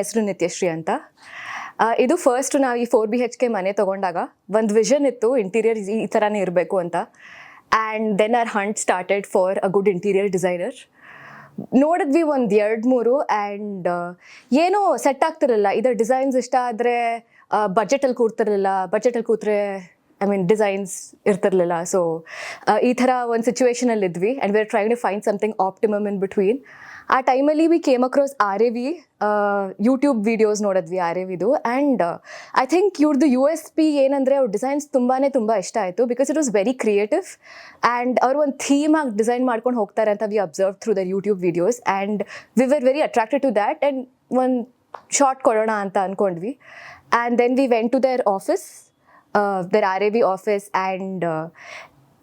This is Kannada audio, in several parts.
ಹೆಸರು ನಿತ್ಯಶ್ರೀ ಅಂತ. ಇದು ಫಸ್ಟ್ ನಾವು ಈ ಫೋರ್ ಬಿ ಹೆಚ್ ಕೆ ಮನೆ ತೊಗೊಂಡಾಗ ಒಂದು ವಿಷನ್ ಇತ್ತು ಇಂಟೀರಿಯರ್ ಈ ಥರನೇ ಇರಬೇಕು ಅಂತ. And then our hunt started for a good interior designer ನೋಡಿದ್ವಿ ಒಂದು ಎರಡು ಮೂರು ಆ್ಯಂಡ್ ಏನೋ ಸೆಟ್ ಆಗ್ತಿರಲಿಲ್ಲ. ಇದರ ಡಿಸೈನ್ಸ್ ಇಷ್ಟ ಆದರೆ ಬಜೆಟಲ್ಲಿ ಕೂರ್ತಿರಲಿಲ್ಲ. ಬಜೆಟಲ್ಲಿ ಕೂತ್ರೆ ಐ ಮೀನ್ ಡಿಸೈನ್ಸ್ ಇರ್ತಿರ್ಲಿಲ್ಲ. ಸೊ ಈ ಥರ ಒಂದು ಸಿಚುವೇಶನಲ್ಲಿ ಇದ್ವಿ and we are trying to find something optimum in between ಆ ಟೈಮಲ್ಲಿ we came across R A V YouTube videos ನೋಡಿದ್ವಿ ಆರ್ ಎ ವಿದು ಆ್ಯಂಡ್ ಐ ಥಿಂಕ್ ಇವ್ರದ್ದು ಯು ಎಸ್ ಪಿ ಏನಂದರೆ ಅವ್ರ ಡಿಸೈನ್ಸ್ ತುಂಬಾ ತುಂಬ ಇಷ್ಟ ಆಯಿತು because it was very creative and ಅವ್ರು ಒಂದು ಥೀಮ್ ಆಗಿ ಡಿಸೈನ್ ಮಾಡ್ಕೊಂಡು ಹೋಗ್ತಾರೆ ಅಂತ we observe through their YouTube videos and we were very attracted to that and ಒಂದು ಶಾರ್ಟ್ ಕೊಡೋಣ ಅಂತ ಅಂದ್ಕೊಂಡ್ವಿ and then we went to their office their R A V office and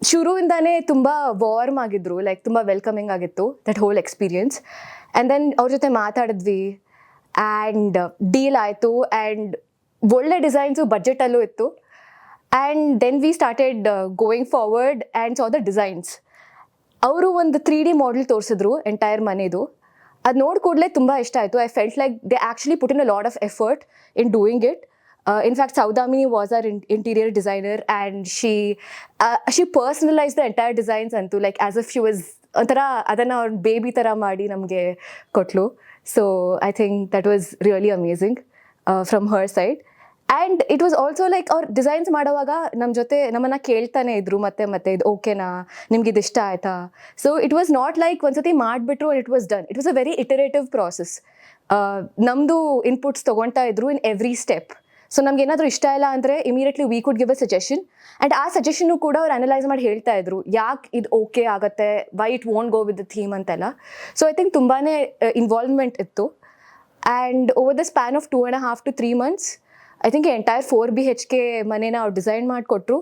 ಶುರುವಿಂದಾನೇ ತುಂಬ ವಾರ್ಮ್ ಆಗಿದ್ರು ಲೈಕ್ ತುಂಬ ವೆಲ್ಕಮಿಂಗ್ ಆಗಿತ್ತು that whole experience and then ಅವ್ರ ಜೊತೆ ಮಾತಾಡಿದ್ವಿ ಆ್ಯಂಡ್ ಡೀಲ್ ಆಯಿತು ಆ್ಯಂಡ್ ಒಳ್ಳೆ ಡಿಸೈನ್ಸು ಬಜೆಟಲ್ಲೂ ಇತ್ತು. And then we started going forward and saw the designs ಅವರು ಒಂದು ತ್ರೀ ಡಿ ಮಾಡೆಲ್ ತೋರಿಸಿದ್ರು ಎಂಟೈರ್ ಮನೆದು. ಅದು ನೋಡಿ ಕೂಡಲೇ ತುಂಬ ಇಷ್ಟ ಆಯಿತು. I felt like they actually put in a lot of effort in doing it in fact our was our interior designer and uh, she personalise the entire designs ಅಂತೂ like as if she was ಒಂಥರ ಅದನ್ನು ಅವ್ರ ಬೇಬಿ ಥರ ಮಾಡಿ ನಮಗೆ ಕೊಟ್ಲು. So I think that was really amazing from her side and it was also like ಅವ್ರು ಡಿಸೈನ್ಸ್ ಮಾಡುವಾಗ ನಮ್ಮ ಜೊತೆ ನಮ್ಮನ್ನು ಕೇಳ್ತಾನೆ ಇದ್ರು ಮತ್ತೆ ಮತ್ತೆ ಇದು ಓಕೆನಾ ನಿಮ್ಗೆ ಇದು ಇಷ್ಟ ಆಯ್ತಾ so it was not like ಒಂದ್ಸತಿ ಮಾಡಿಬಿಟ್ರು it was done it was a very iterative process ನಮ್ಮದು ಇನ್ಪುಟ್ಸ್ ತೊಗೊಳ್ತಾ ಇದ್ರು ಇನ್ ಎವ್ರಿ ಸ್ಟೆಪ್ ಸೊ ನಮ್ಗೆ ಏನಾದರೂ ಇಷ್ಟ ಇಲ್ಲ ಅಂದರೆ immediately we could give a suggestion and ಆ ಸಜೆಷನ್ನು ಕೂಡ ಅವ್ರು ಅನಲೈಸ್ ಮಾಡಿ ಹೇಳ್ತಾ ಇದ್ರು. ಯಾಕೆ ಇದು ಓಕೆ ಆಗುತ್ತೆ? Why it won't go with the theme ಅಂತೆಲ್ಲ. ಸೊ ಐ ಥಿಂಕ್ ತುಂಬಾ ಇನ್ವಾಲ್ವ್ಮೆಂಟ್ ಇತ್ತು. And over the span of two and half to three months I think entire four B H K ಮನೇನ ಅವ್ರು ಡಿಸೈನ್ ಮಾಡಿಕೊಟ್ರು.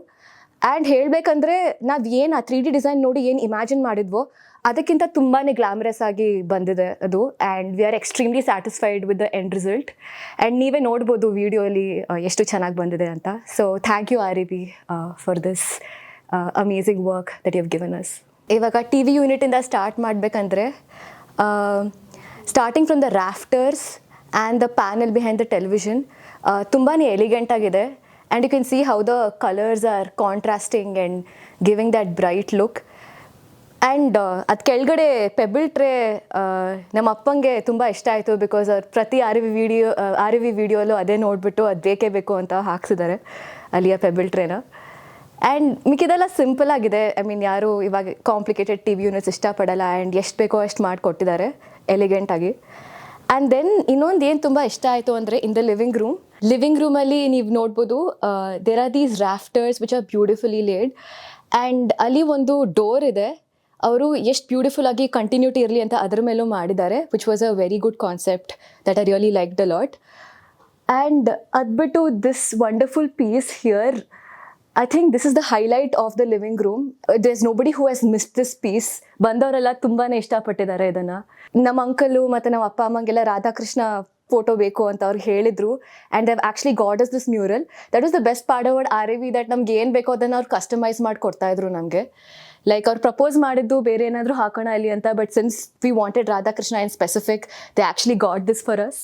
ಆ್ಯಂಡ್ ಹೇಳಬೇಕಂದ್ರೆ ನಾವು ಏನು ಆ ತ್ರೀ ಡಿ ಡಿಸೈನ್ ನೋಡಿ ಏನು ಇಮ್ಯಾಜಿನ್ ಮಾಡಿದ್ವೋ ಅದಕ್ಕಿಂತ ತುಂಬಾ ಗ್ಲಾಮರಸ್ ಆಗಿ ಬಂದಿದೆ ಅದು and we are extremely satisfied with the end result and ನೀವೇ ನೋಡ್ಬೋದು ವಿಡಿಯೋಲಿ ಎಷ್ಟು ಚೆನ್ನಾಗಿ ಬಂದಿದೆ ಅಂತ. So thank you R E B for this amazing work that you've given us ಇವಾಗ ಟಿ ವಿ ಯೂನಿಟಿಂದ ಸ್ಟಾರ್ಟ್ ಮಾಡಬೇಕಂದ್ರೆ starting from the rafters and the panel behind the television ತುಂಬಾ ಎಲಿಗೆಂಟ್ ಆಗಿದೆ. And you can see how the colours are contrasting and giving that bright look and ಅದು ಕೆಳಗಡೆ ಪೆಬಲ್ ಟ್ರೇ ನಮ್ಮ ಅಪ್ಪಂಗೆ ತುಂಬ ಇಷ್ಟ ಆಯಿತು ಬಿಕಾಸ್ ಅವ್ರು ಪ್ರತಿ R V video R V ವಿಡಿಯೋಲ್ಲೂ ಅದೇ ನೋಡಿಬಿಟ್ಟು ಅದು ಬೇಕೇ ಬೇಕು ಅಂತ ಹಾಕ್ಸಿದ್ದಾರೆ ಅಲ್ಲಿಯ ಪೆಬಲ್ ಟ್ರೇನ ಆ್ಯಂಡ್ ಮಿಕ್ಕಿದೆಲ್ಲ ಸಿಂಪಲ್ ಆಗಿದೆ. ಐ ಮೀನ್ ಯಾರು ಇವಾಗ ಕಾಂಪ್ಲಿಕೇಟೆಡ್ ಟಿ ವಿ ಯೂನಿಟ್ಸ್ ಇಷ್ಟಪಡಲ್ಲ ಆ್ಯಂಡ್ ಎಷ್ಟು ಬೇಕೋ ಅಷ್ಟು ಮಾಡಿಕೊಟ್ಟಿದ್ದಾರೆ ಎಲಿಗೆಂಟಾಗಿ ಆ್ಯಂಡ್ ದೆನ್ ಇನ್ನೊಂದು ಏನು ತುಂಬ ಇಷ್ಟ ಆಯಿತು ಅಂದರೆ in the living room living ರೂಮಲ್ಲಿ ನೀವು ನೋಡ್ಬೋದು there are these rafters which are beautifully laid and ಅಲ್ಲಿ ಒಂದು ಡೋರ್ ಇದೆ. ಅವರು ಎಷ್ಟು ಬ್ಯೂಟಿಫುಲ್ ಆಗಿ ಕಂಟಿನ್ಯೂಟಿ ಇರಲಿ ಅಂತ ಅದ್ರ ಮೇಲೂ ಮಾಡಿದ್ದಾರೆ which was a very good concept that I really like the lot and ಅದ್ಬಿಟ್ಟು this wonderful piece here I think this is the highlight of the living room there is nobody who has miss this piece ಬಂದವರೆಲ್ಲ ತುಂಬಾ ಇಷ್ಟಪಟ್ಟಿದ್ದಾರೆ ಇದನ್ನು. ನಮ್ಮ ಅಂಕಲು ಮತ್ತು ನಮ್ಮ ಅಪ್ಪ, ಅಮ್ಮಂಗೆಲ್ಲ ರಾಧಾಕೃಷ್ಣ ಫೋಟೋ ಬೇಕು ಅಂತ ಅವ್ರು ಹೇಳಿದ್ರು. And they've actually got is this mural that is the best part award R V that ನಮ್ಗೆ ಏನು ಬೇಕೋ ಅದನ್ನು ಅವ್ರು ಕಸ್ಟಮೈಸ್ ಮಾಡಿ ಕೊಡ್ತಾ ಇದ್ರು ನಮಗೆ. ಲೈಕ್ ಅವ್ರು ಪ್ರಪೋಸ್ ಮಾಡಿದ್ದು ಬೇರೆ ಏನಾದರೂ ಹಾಕೋಣ ಇಲ್ಲಿ ಅಂತ but since we wanted Radhakrishna in specific they actually got this for us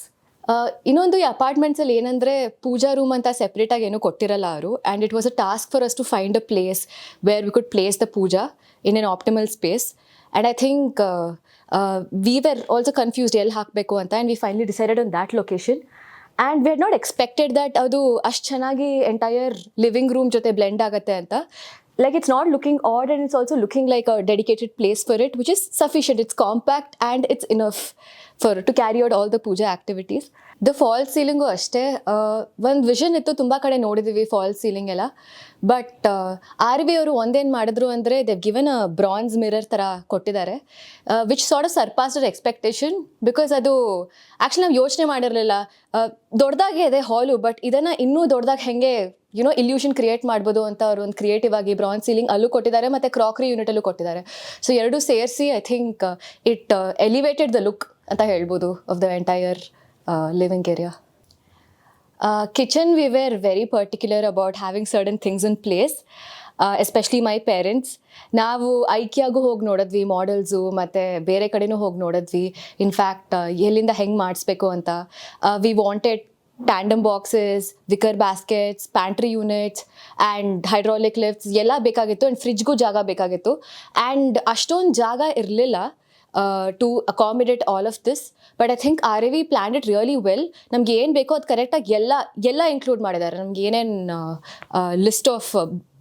ಇನ್ನೊಂದು ಈ ಅಪಾರ್ಟ್ಮೆಂಟ್ಸಲ್ಲಿ ಏನಂದರೆ ಪೂಜಾ ರೂಮ್ ಅಂತ ಸೆಪ್ರೇಟಾಗಿ ಏನೂ ಕೊಟ್ಟಿರಲ್ಲ ಅವರು. And it was a task for us to find a place where we could place the puja in an optimal space and I think we were also confused ಎಲ್ಲಿ ಹಾಕಬೇಕು ಅಂತ and we finally decided on that location and we had not expected that ಅದು ಅಷ್ಟು ಚೆನ್ನಾಗಿ ಎಂಟೈರ್ ಲಿವಿಂಗ್ ರೂಮ್ ಜೊತೆ ಬ್ಲೆಂಡ್ ಆಗುತ್ತೆ ಅಂತ. Like, it's not looking odd and it's also looking like a dedicated place for it, which is sufficient. It's compact and it's enough for, to carry out all the puja activities. The false ceiling ಅಷ್ಟೇ ಒಂದು ವಿಷನ್ ಇತ್ತು ತುಂಬ ಕಡೆ ನೋಡಿದ್ದೀವಿ ಫಾಲ್ ಸೀಲಿಂಗ್ ಎಲ್ಲ ಬಟ್ ಆರ್ ವಿ ಅವರು ಒಂದೇನು ಮಾಡಿದ್ರು ಅಂದರೆ they've given a bronze mirror ಥರ ಕೊಟ್ಟಿದ್ದಾರೆ which sort of surpassed expectation because ಅದು ಆ್ಯಕ್ಚುಲಿ ನಾವು ಯೋಚನೆ ಮಾಡಿರಲಿಲ್ಲ ದೊಡ್ಡದಾಗೇ ಇದೆ ಹಾಲು ಬಟ್ ಇದನ್ನು ಇನ್ನೂ ದೊಡ್ಡದಾಗಿ ಹೆಂಗೆ ಯುನೋ ಇಲ್ಯೂಷನ್ ಕ್ರಿಯೇಟ್ ಮಾಡ್ಬೋದು ಅಂತ ಅವರು ಒಂದು ಕ್ರಿಯೇಟಿವ್ ಆಗಿ ಬ್ರಾನ್ಸ್ ಸೀಲಿಂಗ್ ಅಲ್ಲೂ ಕೊಟ್ಟಿದ್ದಾರೆ ಮತ್ತು ಕ್ರಾಕ್ರಿ ಯೂನಿಟಲ್ಲೂ ಕೊಟ್ಟಿದ್ದಾರೆ. ಸೊ ಎರಡು ಸೇರಿಸಿ I think it elevated the look ಅಂತ ಹೇಳ್ಬೋದು of the entire living area kitchen we were very particular about having certain things in place especially my parents ನಾವು ಐಕ್ಯಾಗೂ ಹೋಗಿ ನೋಡಿದ್ವಿ ಮಾಡೆಲ್ಸು ಮತ್ತು ಬೇರೆ ಕಡೆನೂ ಹೋಗಿ ನೋಡಿದ್ವಿ. ಇನ್ಫ್ಯಾಕ್ಟ್ ಎಲ್ಲಿಂದ ಹೆಂಗೆ ಮಾಡಿಸ್ಬೇಕು ಅಂತ we wanted tandem boxes wicker baskets pantry units and hydraulic lifts ಎಲ್ಲ ಬೇಕಾಗಿತ್ತು ಆ್ಯಂಡ್ ಫ್ರಿಜ್ಗೂ ಜಾಗ ಬೇಕಾಗಿತ್ತು ಆ್ಯಂಡ್ ಅಷ್ಟೊಂದು ಜಾಗ ಇರಲಿಲ್ಲ to accommodate all of this but I think R A V plan it really well ನಮ್ಗೆ ಏನು ಬೇಕೋ ಅದು ಕರೆಕ್ಟಾಗಿ ಎಲ್ಲ ಎಲ್ಲ ಇನ್ಕ್ಲೂಡ್ ಮಾಡಿದ್ದಾರೆ ನಮ್ಗೆ ಏನೇನು ಲಿಸ್ಟ್ ಆಫ್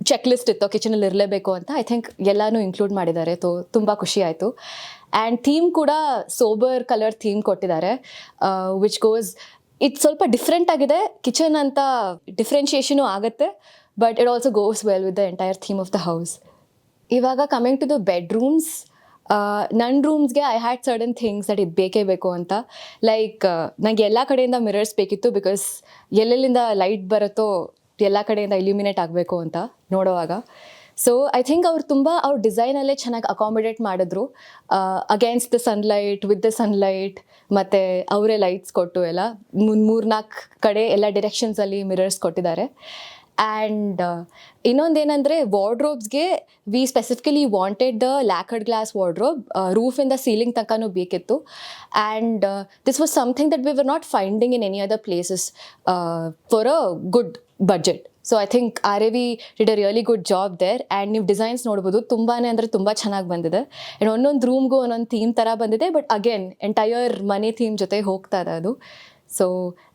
ಚೆಕ್ ಲಿಸ್ಟ್ ಇತ್ತು ಕಿಚನಲ್ಲಿ ಇರಲೇಬೇಕು ಅಂತ ಐ ಥಿಂಕ್ ಎಲ್ಲನೂ ಇನ್ಕ್ಲೂಡ್ ಮಾಡಿದ್ದಾರೆ ತೋ ತುಂಬ ಖುಷಿ ಆಯಿತು ಆ್ಯಂಡ್ ಥೀಮ್ ಕೂಡ ಸೋಬರ್ ಕಲರ್ ಥೀಮ್ ಕೊಟ್ಟಿದ್ದಾರೆ ವಿಚ್ ಗೋಸ್ ಇದು ಸ್ವಲ್ಪ ಡಿಫ್ರೆಂಟ್ ಆಗಿದೆ. ಕಿಚನ್ ಅಂತ ಡಿಫ್ರೆನ್ಷಿಯೇಷನು ಆಗುತ್ತೆ but it also goes well with the entire theme of the house ಇವಾಗ ಕಮಿಂಗ್ ಟು ದ ಬೆಡ್ರೂಮ್ಸ್ ನನ್ನ ರೂಮ್ಸ್ಗೆ I had certain things that ಇದು ಬೇಕೇ ಬೇಕು ಅಂತ. ಲೈಕ್ ನನಗೆ ಎಲ್ಲ ಕಡೆಯಿಂದ ಮಿರರ್ಸ್ ಬೇಕಿತ್ತು ಬಿಕಾಸ್ ಎಲ್ಲೆಲ್ಲಿಂದ ಲೈಟ್ ಬರುತ್ತೋ ಎಲ್ಲ ಕಡೆಯಿಂದ ಇಲ್ಯುಮಿನೇಟ್ ಆಗಬೇಕು ಅಂತ ನೋಡುವಾಗ. ಸೊ ಐ ಥಿಂಕ್ ಅವ್ರು ತುಂಬ ಅವ್ರ ಡಿಸೈನಲ್ಲೇ ಚೆನ್ನಾಗಿ ಅಕಾಮಿಡೇಟ್ ಮಾಡಿದ್ರು. Against the sunlight with the sunlight ಮತ್ತು ಅವರೇ ಲೈಟ್ಸ್ ಕೊಟ್ಟು ಎಲ್ಲ. ಮುನ್ ಮೂರ್ನಾಲ್ಕು ಕಡೆ ಎಲ್ಲ ಡಿರೆಕ್ಷನ್ಸಲ್ಲಿ ಮಿರರ್ಸ್ ಕೊಟ್ಟಿದ್ದಾರೆ. ಆ್ಯಂಡ್ ಇನ್ನೊಂದೇನೆಂದರೆ ವಾರ್ಡ್ರೋಬ್ಸ್ಗೆ we specifically wanted the lacquered glass wardrobe ರೂಫಿಂದ ceiling ತನಕನೂ ಬೇಕಿತ್ತು. And this was something that we were not finding in any other places for a good budget so I think R A V did a really good job there and ನೀವು ಡಿಸೈನ್ಸ್ ನೋಡ್ಬೋದು. ತುಂಬಾ ಅಂದರೆ ತುಂಬ ಚೆನ್ನಾಗಿ ಬಂದಿದೆ. ಆ್ಯಂಡ್ ಒಂದೊಂದು ರೂಮ್ಗೂ ಒಂದೊಂದು ಥೀಮ್ ಥರ ಬಂದಿದೆ. ಬಟ್ ಅಗೇನ್ ಎಂಟೈರ್ ಮನೆ ಥೀಮ್ ಜೊತೆ ಹೋಗ್ತಾ ಇದೆ ಅದು. So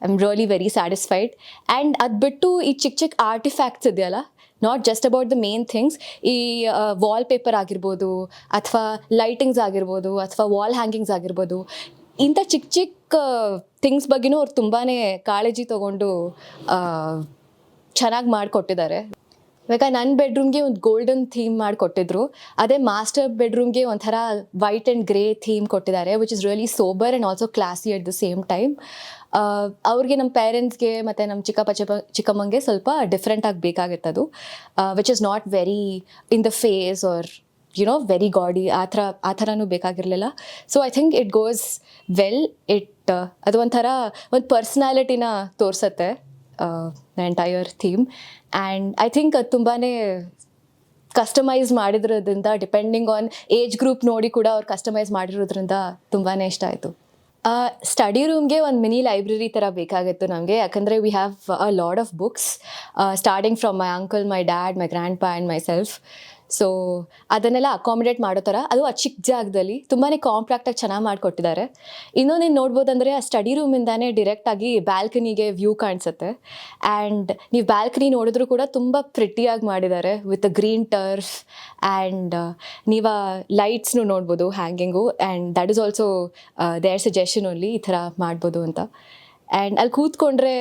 I am really very satisfied and ಅದು ಬಿಟ್ಟು ಈ ಚಿಕ್ಕ ಚಿಕ್ಕ ಆರ್ಟಿಫ್ಯಾಕ್ಟ್ಸ್ ಇದೆಯಲ್ಲ not just about the main things ಈ ವಾಲ್ ಪೇಪರ್ ಆಗಿರ್ಬೋದು, ಅಥವಾ ಲೈಟಿಂಗ್ಸ್ ಆಗಿರ್ಬೋದು, ಅಥವಾ ವಾಲ್ ಹ್ಯಾಂಗಿಂಗ್ಸ್ ಆಗಿರ್ಬೋದು. ಇಂಥ ಚಿಕ್ಕ ಚಿಕ್ಕ ಥಿಂಗ್ಸ್ ಬಗ್ಗೆನೂ ಅವ್ರು ತುಂಬಾ ಕಾಳಜಿ ತೊಗೊಂಡು ಚೆನ್ನಾಗಿ ಮಾಡಿಕೊಟ್ಟಿದ್ದಾರೆ. ಇವಾಗ ನನ್ನ ಬೆಡ್ರೂಮ್ಗೆ ಒಂದು ಗೋಲ್ಡನ್ ಥೀಮ್ ಮಾಡಿಕೊಟ್ಟಿದ್ರು. ಅದೇ ಮಾಸ್ಟರ್ ಬೆಡ್ರೂಮ್ಗೆ ಒಂಥರ ವೈಟ್ ಆ್ಯಂಡ್ ಗ್ರೇ ಥೀಮ್ ಕೊಟ್ಟಿದ್ದಾರೆ which is really sober and also classy at the same time ಅವ್ರಿಗೆ ನಮ್ಮ ಪೇರೆಂಟ್ಸ್ಗೆ ಮತ್ತು ನಮ್ಮ ಚಿಕ್ಕಪ್ಪ ಚಿಕ್ಕ ಚಿಕ್ಕಮ್ಮಂಗೆ ಸ್ವಲ್ಪ ಡಿಫ್ರೆಂಟಾಗಿ ಬೇಕಾಗಿತ್ತು ಅದು which is not very in the face or you know very gaudy ಆ ಥರ, ಆ ಥರನೂ ಬೇಕಾಗಿರಲಿಲ್ಲ. So I think it goes well it ಅದು ಒಂಥರ ಒಂದು ಪರ್ಸ್ನಾಲಿಟಿನ ತೋರಿಸತ್ತೆ. Entire theme and I think ಅದು ತುಂಬಾ ಕಸ್ಟಮೈಸ್ ಮಾಡಿರೋದ್ರಿಂದ ಡಿಪೆಂಡಿಂಗ್ ಆನ್ ಏಜ್ ಗ್ರೂಪ್ ನೋಡಿ ಕೂಡ ಅವ್ರು ಕಸ್ಟಮೈಸ್ ಮಾಡಿರೋದ್ರಿಂದ ತುಂಬಾ ಇಷ್ಟ ಆಯಿತು. ಸ್ಟಡಿ ರೂಮ್ಗೆ ಒಂದು ಮಿನಿ ಲೈಬ್ರರಿ ಥರ ಬೇಕಾಗಿತ್ತು ನಮಗೆ. ಯಾಕಂದರೆ we have a lot of books starting from my uncle my dad my grandpa and myself so ಅದನ್ನೆಲ್ಲ ಅಕಾಮಿಡೇಟ್ ಮಾಡೋ ಥರ, ಅದು ಆ ಚಿಕ್ಕ ಜಾಗದಲ್ಲಿ ತುಂಬಾ ಕಾಂಪ್ಯಾಕ್ಟಾಗಿ ಚೆನ್ನಾಗಿ ಮಾಡಿಕೊಟ್ಟಿದ್ದಾರೆ. ಇನ್ನೊಂದೇನು ನೋಡ್ಬೋದಂದರೆ, ಆ ಸ್ಟಡಿ ರೂಮಿಂದಾನೇ ಡೈರೆಕ್ಟಾಗಿ ಬ್ಯಾಲ್ಕನಿಗೆ ವ್ಯೂ ಕಾಣಿಸುತ್ತೆ. ಆ್ಯಂಡ್ ನೀವು ಬ್ಯಾಲ್ಕನಿ ನೋಡಿದ್ರು ಕೂಡ ತುಂಬ ಪ್ರಿಟಿಯಾಗಿ ಮಾಡಿದ್ದಾರೆ with a green turf and ನೀವು ಲೈಟ್ಸ್ನು ನೋಡ್ಬೋದು hanging and that is also their suggestion only ಈ ಥರ ಮಾಡ್ಬೋದು ಅಂತ. ಆ್ಯಂಡ್ ಅಲ್ಲಿ ಕೂತ್ಕೊಂಡ್ರೆ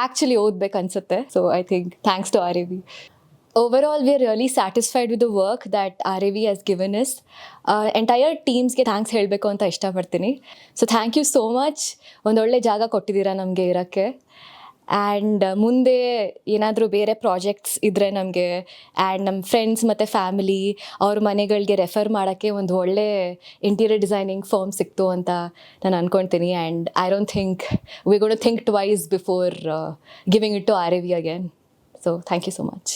ಆ್ಯಕ್ಚುಲಿ ಓದ್ಬೇಕು ಅನ್ಸುತ್ತೆ so I think thanks to R A V overall, we are really satisfied with the work that A V has given is entire ಟೀಮ್ಸ್ಗೆ ಥ್ಯಾಂಕ್ಸ್ ಹೇಳಬೇಕು ಅಂತ ಇಷ್ಟಪಡ್ತೀನಿ. So thank you so much ಒಂದೊಳ್ಳೆ ಜಾಗ ಕೊಟ್ಟಿದ್ದೀರಾ ನಮಗೆ ಇರೋಕ್ಕೆ. ಆ್ಯಂಡ್ ಮುಂದೆ ಏನಾದರೂ ಬೇರೆ ಪ್ರಾಜೆಕ್ಟ್ಸ್ ಇದ್ದರೆ ನಮಗೆ ಆ್ಯಂಡ್ ನಮ್ಮ ಫ್ರೆಂಡ್ಸ್ ಮತ್ತು ಫ್ಯಾಮಿಲಿ ಅವ್ರ ಮನೆಗಳಿಗೆ ರೆಫರ್ ಮಾಡೋಕ್ಕೆ ಒಂದು ಒಳ್ಳೆ ಇಂಟೀರಿಯರ್ ಡಿಸೈನಿಂಗ್ ಫರ್ಮ್ ಸಿಕ್ತು ಅಂತ ನಾನು ಅಂದ್ಕೊಳ್ತೀನಿ and I don't think we would think twice before giving it to R A V again so thank you so much